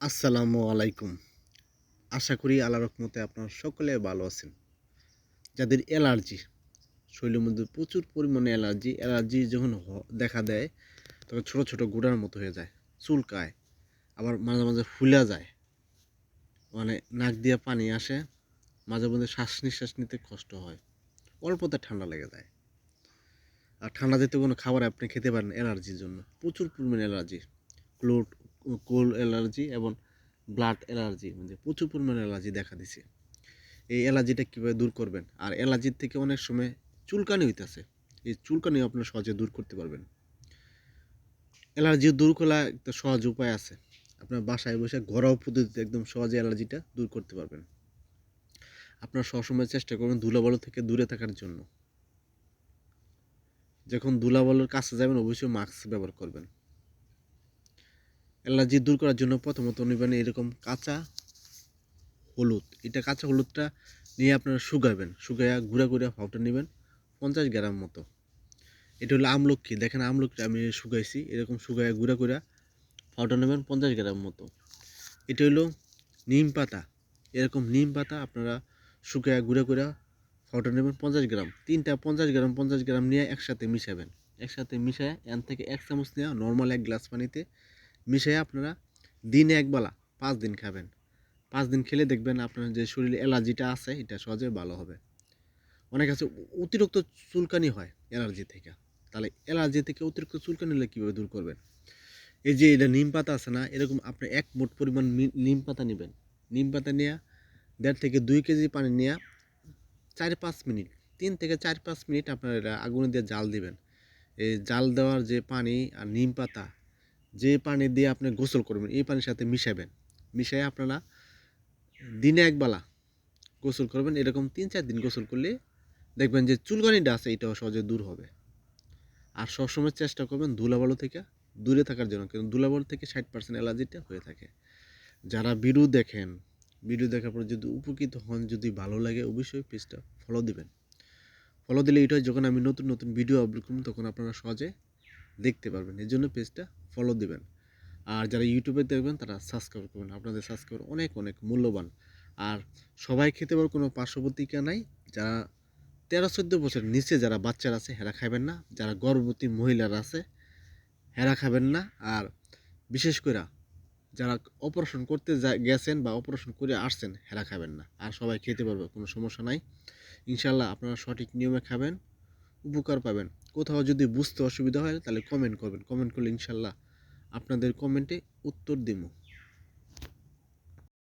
আসসালামু আলাইকুম। আশা করি আল্লাহ রহমতে আপনারা সকলে ভালো আছেন। যাদের অ্যালার্জি, শরীরের মধ্যে প্রচুর পরিমাণে অ্যালার্জি অ্যালার্জি যখন দেখা দেয়, তখন ছোট ছোট গুঁড়ার মতো হয়ে যায়, চুলকায়, আবার মাঝে মাঝে ফুলে যায়। মানে নাক দিয়ে পানি আসে, মাঝে মধ্যে শ্বাস নিঃশ্বাস নিতে কষ্ট হয়, অল্পতে ঠান্ডা লেগে যায়। আর ঠান্ডা যেতে কোনো খাবার আপনি খেতে পারেন অ্যালার্জির জন্য, প্রচুর পরিমাণে অ্যালার্জি কোল অ্যালার্জি এবং ব্লাড অ্যালার্জি মানে প্রচুর পরিমাণে অ্যালার্জি দেখা দিছে। এই অ্যালার্জিটা কীভাবে দূর করবেন? আর অ্যালার্জির থেকে অনেক সময় চুলকানি হইতেছে। এই চুলকানি আপনারা সহজে দূর করতে পারবেন। অ্যালার্জি দূর করার একটা সহজ উপায় আছে। আপনার বাসায় বসে ঘরোয়া পদ্ধতিতে একদম সহজে অ্যালার্জিটা দূর করতে পারবেন। আপনারা সবসময় চেষ্টা করবেন ধুলাবালু থেকে দূরে থাকার জন্য। যখন ধুলাবালুর কাছে যাবেন, অবশ্যই মাস্ক ব্যবহার করবেন। অ্যালার্জি দূর করার জন্য প্রথমত নেবেন এরকম কাঁচা হলুদ। এটা কাঁচা হলুদটা নিয়ে আপনারা শুকাবেন। শুকাইয়া গুঁড়া গুঁড়া ভাবটা নেবেন পঞ্চাশ গ্রাম মতো। এটা হলো আমলক্ষী দেখেন আমলক্ষী আমি শুকাইছি। এরকম শুকাইয়া গুঁড়া গুঁড়া ভাবটা নেবেন পঞ্চাশ গ্রাম মতো। এটা হলো নিম পাতা। এরকম নিম পাতা আপনারা শুকাইয়া গুঁড়া গুঁড়া ভাবটা নেবেন পঞ্চাশ গ্রাম। তিনটা পঞ্চাশ গ্রাম পঞ্চাশ গ্রাম নিয়ে একসাথে মিশাবেন। একসাথে মিশায় এন থেকে এক চামচ নেওয়া নর্মাল এক গ্লাস পানিতে মিশিয়ে আপনারা দিনে একবেলা পাঁচ দিন খাবেন। পাঁচ দিন খেলে দেখবেন আপনার যে শরীরে অ্যালার্জিটা আছে, এটা সহজে ভালো হবে। অনেক আছে, অতিরিক্ত চুলকানি হয় অ্যালার্জি থেকে। তাহলে অ্যালার্জি থেকে অতিরিক্ত চুলকানি হলে কীভাবে দূর করবেন? এই যে এটা নিম পাতা আছে না, এরকম আপনি এক মোট পরিমাণ নিম পাতা নেবেন। নিম পাতা নেওয়া দেড় থেকে দুই কেজি পানি নেওয়া চার পাঁচ মিনিট, তিন থেকে চার পাঁচ মিনিট আপনার এটা আগুনে দিয়ে জাল দিবেন। এই জাল দেওয়ার যে পানি আর নিম পাতা যে পানি দিয়ে আপনি গোসল করবেন, এই পানির সাথে মিশাবেন মিশিয়ে আপনারা দিনে একবেলা গোসল করবেন। এরকম তিন চার দিন গোসল করলে দেখবেন যে চুলকানিটা আছে, এটাও সহজে দূর হবে। আর সবসময় চেষ্টা করবেন ধুলাবালু থেকে দূরে থাকার জন্য, কারণ ধুলাবালু থেকে ষাট পার্সেন্ট অ্যালার্জিটা হয়ে থাকে। যারা ভিডিও দেখেন, ভিডিও দেখার পর যদি উপকৃত হন, যদি ভালো লাগে অবশ্যই পেজটা ফলো দিবেন। ফলো দিলে এটাই যখন আমি নতুন নতুন ভিডিও আপলোড করব, তখন আপনারা সহজে দেখতে পারবেন। এর জন্য পেজটা ফলো দিবেন। আর যারা ইউটিউবে দেখবেন, তারা সাবস্ক্রাইব করবেন। আপনাদের সাবস্ক্রাইব অনেক অনেক মূল্যবান। আর সবাই খেতে পারবে কোনো পার্শ্ববর্তীকা নাই। যারা তেরো, চোদ্দ বছর নিচে যারা বাচ্চারা আছে, হেরা খাবেন না। যারা গর্ভবতী মহিলারা আছে, হেরা খাবেন না। আর বিশেষ করে যারা অপারেশন করতে গেছেন বা অপারেশন করে আসছেন, হেরা খাবেন না। আর সবাই খেতে পারবে, কোনো সমস্যা নাই। ইনশাল্লাহ আপনারা সঠিক নিয়মে খাবেন, উপকার পাবেন। কোথাও যদি বুঝতে অসুবিধা হয়, তাহলে কমেন্ট করবেন। কমেন্ট করলে ইনশাল্লাহ আপনাদের কমেন্টে উত্তর দিব